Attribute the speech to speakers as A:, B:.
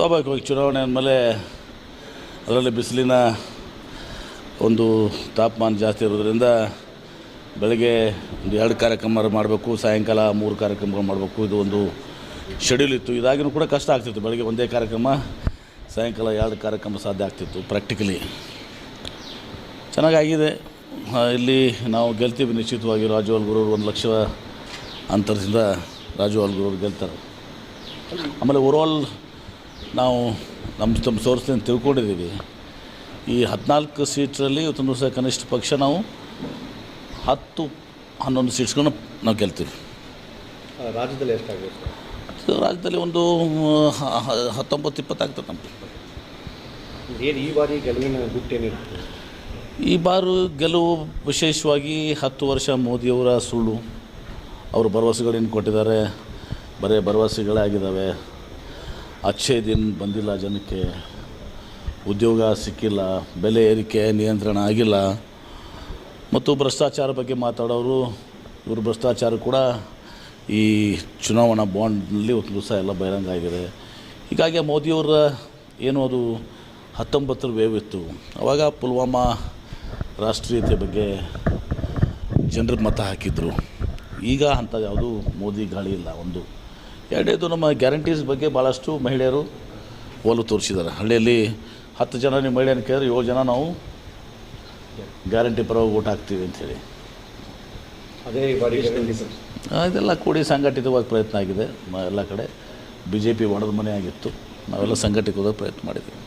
A: ಸ್ವಾಭಾವಿಕವಾಗಿ ಚುನಾವಣೆ ಅಂದಮೇಲೆ ಅದರಲ್ಲಿ ಬಿಸಿಲಿನ ಒಂದು ತಾಪಮಾನ ಜಾಸ್ತಿ ಇರೋದ್ರಿಂದ ಬೆಳಗ್ಗೆ ಒಂದು ಎರಡು ಕಾರ್ಯಕ್ರಮ ಮಾಡಬೇಕು, ಸಾಯಂಕಾಲ ಮೂರು ಕಾರ್ಯಕ್ರಮಗಳು ಮಾಡಬೇಕು. ಇದು ಒಂದು ಶೆಡ್ಯೂಲ್ ಇತ್ತು. ಇದಾಗಿನೂ ಕೂಡ ಕಷ್ಟ ಆಗ್ತಿತ್ತು. ಬೆಳಗ್ಗೆ ಒಂದೇ ಕಾರ್ಯಕ್ರಮ, ಸಾಯಂಕಾಲ ಎರಡು ಕಾರ್ಯಕ್ರಮ ಸಾಧ್ಯ ಆಗ್ತಿತ್ತು ಪ್ರಾಕ್ಟಿಕಲಿ ಚೆನ್ನಾಗಾಗಿದೆ. ಇಲ್ಲಿ ನಾವು ಗೆಲ್ತೀವಿ ನಿಶ್ಚಿತವಾಗಿ. ರಾಜು ಅಲ್ಗುರವ್ರು ಒಂದು ಲಕ್ಷ ಅಂತರದಿಂದ ರಾಜು ಅಲ್ಗುರವ್ರು ಗೆಲ್ತಾರೆ. ಆಮೇಲೆ ಓವರಾಲ್ ನಾವು ನಮ್ಮ ತಮ್ಮ ಸೋರ್ಸ್ನಿಂದ ತಿಳ್ಕೊಂಡಿದ್ದೀವಿ. ಈ ಹದಿನಾಲ್ಕು ಸೀಟ್ರಲ್ಲಿ ಇವತ್ತೊಂದು ದಿವಸ ಕನಿಷ್ಠ ಪಕ್ಷ ನಾವು ಹತ್ತು ಹನ್ನೊಂದು ಸೀಟ್ಸ್ಗಳನ್ನ ನಾವು ಗೆಲ್ತೀವಿ.
B: ರಾಜ್ಯದಲ್ಲಿ ಎಷ್ಟಾಗಬೇಕು?
A: ರಾಜ್ಯದಲ್ಲಿ ಒಂದು ಹತ್ತೊಂಬತ್ತು ಇಪ್ಪತ್ತಾಗ್ತದೆ ನಮ್ಮದು
B: ಏನು ಈ ಬಾರಿ ಗೆಲುವಿನ ಗುಟ್ಟೇನಿರುತ್ತೆ
A: ಈ ಬಾರು ಗೆಲುವು ವಿಶೇಷವಾಗಿ ಹತ್ತು ವರ್ಷ ಮೋದಿಯವರ ಸುಳ್ಳು. ಅವರು ಭರವಸೆಗಳೇನು ಕೊಟ್ಟಿದ್ದಾರೆ. ಬರೀ ಭರವಸೆಗಳೇ ಆಗಿದ್ದಾವೆ. ಅಚ್ಚೇ ದಿನ ಬಂದಿಲ್ಲ ಜನಕ್ಕೆ. ಉದ್ಯೋಗ ಸಿಕ್ಕಿಲ್ಲ, ಬೆಲೆ ಏರಿಕೆ, ನಿಯಂತ್ರಣ ಆಗಿಲ್ಲ. ಮತ್ತು ಭ್ರಷ್ಟಾಚಾರ ಬಗ್ಗೆ ಮಾತಾಡೋರು, ಇವರು ಭ್ರಷ್ಟಾಚಾರ ಕೂಡ ಈ ಚುನಾವಣಾ ಬಾಂಡ್ನಲ್ಲಿ ಒಂದು ದಿವಸ ಎಲ್ಲ ಬಹಿರಂಗ ಆಗಿದೆ. ಹೀಗಾಗಿ ಮೋದಿಯವರ ಏನು ಅದು ಹತ್ತೊಂಬತ್ತರ ವೇವ್ ಇತ್ತು. ಆವಾಗ ಪುಲ್ವಾಮಾ ರಾಷ್ಟ್ರೀಯತೆ ಬಗ್ಗೆ ಜನರು ಮತ ಹಾಕಿದ್ರು. ಈಗ ಅಂಥ ಯಾವುದು ಮೋದಿ ಗಾಳಿ ಇಲ್ಲ, ಒಂದು ಎರಡನೇದು ನಮ್ಮ ಗ್ಯಾರಂಟೀಸ್ ಬಗ್ಗೆ ಭಾಳಷ್ಟು ಮಹಿಳೆಯರು ಒಲವು ತೋರಿಸಿದ್ದಾರೆ. ಹಳ್ಳಿಯಲ್ಲಿ ಹತ್ತು ಜನ ನಿಮ್ಮ ಮಹಿಳೆಯನ್ನು ಕೇಳಿದ್ರೆ ಏಳು ಜನ ನಾವು ಗ್ಯಾರಂಟಿ ಪರವಾಗಿ ಓಟ್ ಹಾಕ್ತೀವಿ ಅಂಥೇಳಿ
B: ಅದೇ
A: ಇದೆಲ್ಲ ಕೂಡಿ ಸಂಘಟಿತವಾಗಿ ಪ್ರಯತ್ನ ಆಗಿದೆ. ಎಲ್ಲ ಕಡೆ ಬಿ ಜೆ ಪಿ ಒಣದ ಮನೆ ಆಗಿತ್ತು. ನಾವೆಲ್ಲ ಸಂಘಟಿತವಾಗಿ ಪ್ರಯತ್ನ ಮಾಡಿದ್ದೀವಿ.